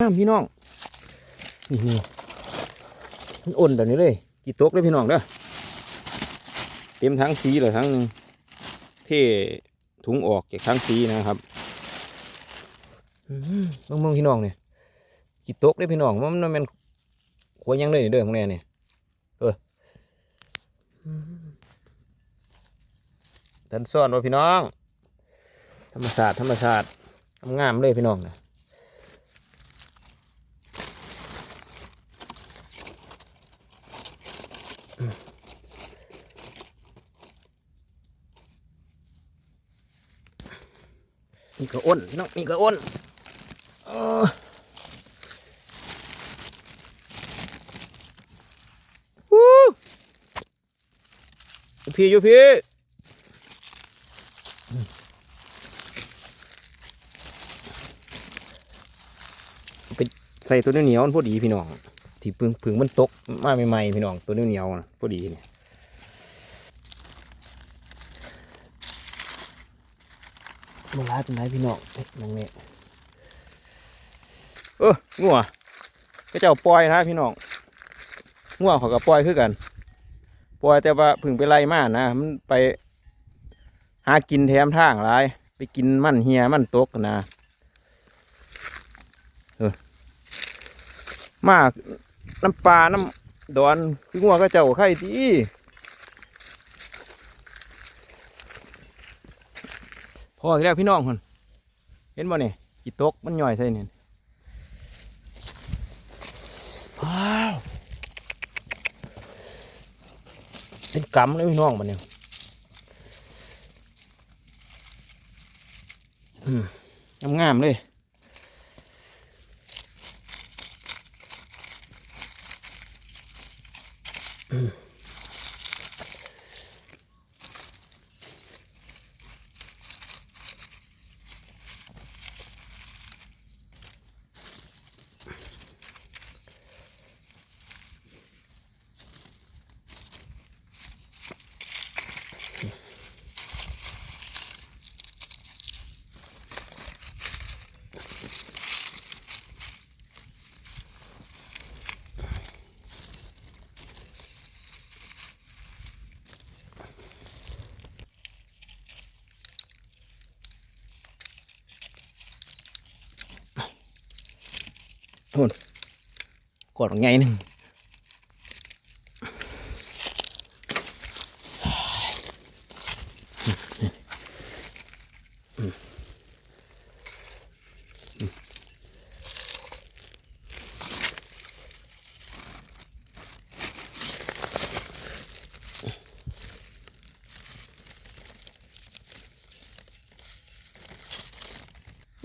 น้ำพี่น้อง นี่นี่มันอ่นแบบนี้เลย กี่ตกเลยพี่น้องเด้อเต็มทั้งสีเลยทั้งเท่ถุงออกจากทั้งสีนะครับอืมเบิ่งเบิ่งพี่น้องเนี่ยกี่ตกเลยพี่น้องมันมันขวยังเลยเด้อของแน่เนี่ยเออทันซ่อนว่าพี่น้อง ธรรมศาสตร์ธรรมศาสตร์งามเลยพี่น้องนะ นี่ก็อ้นน้องนี่ก็อ้นออวู้พี่อยู่พี่ไปใส่ตัวเหนียวๆมันพอดีพี่น้อง ที่พึ่งพึ่งมันตกมาใหม่ๆพี่น้องตัวเหนียวนะพอดีเนี่ยมาลาเป็นไรพี่น้องเอ๊ะนังเนี่ยเอองัวก็เจ้าปล่อยนะพี่น้องงัวเขาก็ปล่อยคือกันปล่อยแต่ว่าพึ่งไปไล่มานะมันไป หากินแถมทางหลาย ไปกินมันเฮียมันตกนะเออมาก น้ำปลาน้ำดอนคืองัวก็เจ้าไข่ดีพออีกแล้วพี่น้องคนเห็นบ่เนี่ยกีตกมันย่อยใส่เนี่ยว้าวเป็นกำเลยพี่น้องมันเนี่ยอืมงามๆเลย Mm. กดไงหนึ่ง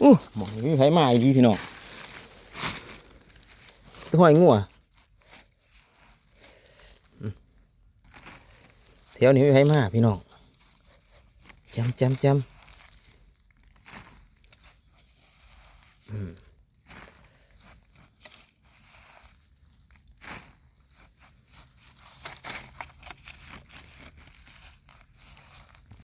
อู้หมองนี่ใช้ไมาอีกดีพี่น้อง ตัวหอยงัวอืมแถวนี้ไม่ใครมาพี่น้องจำจำจำ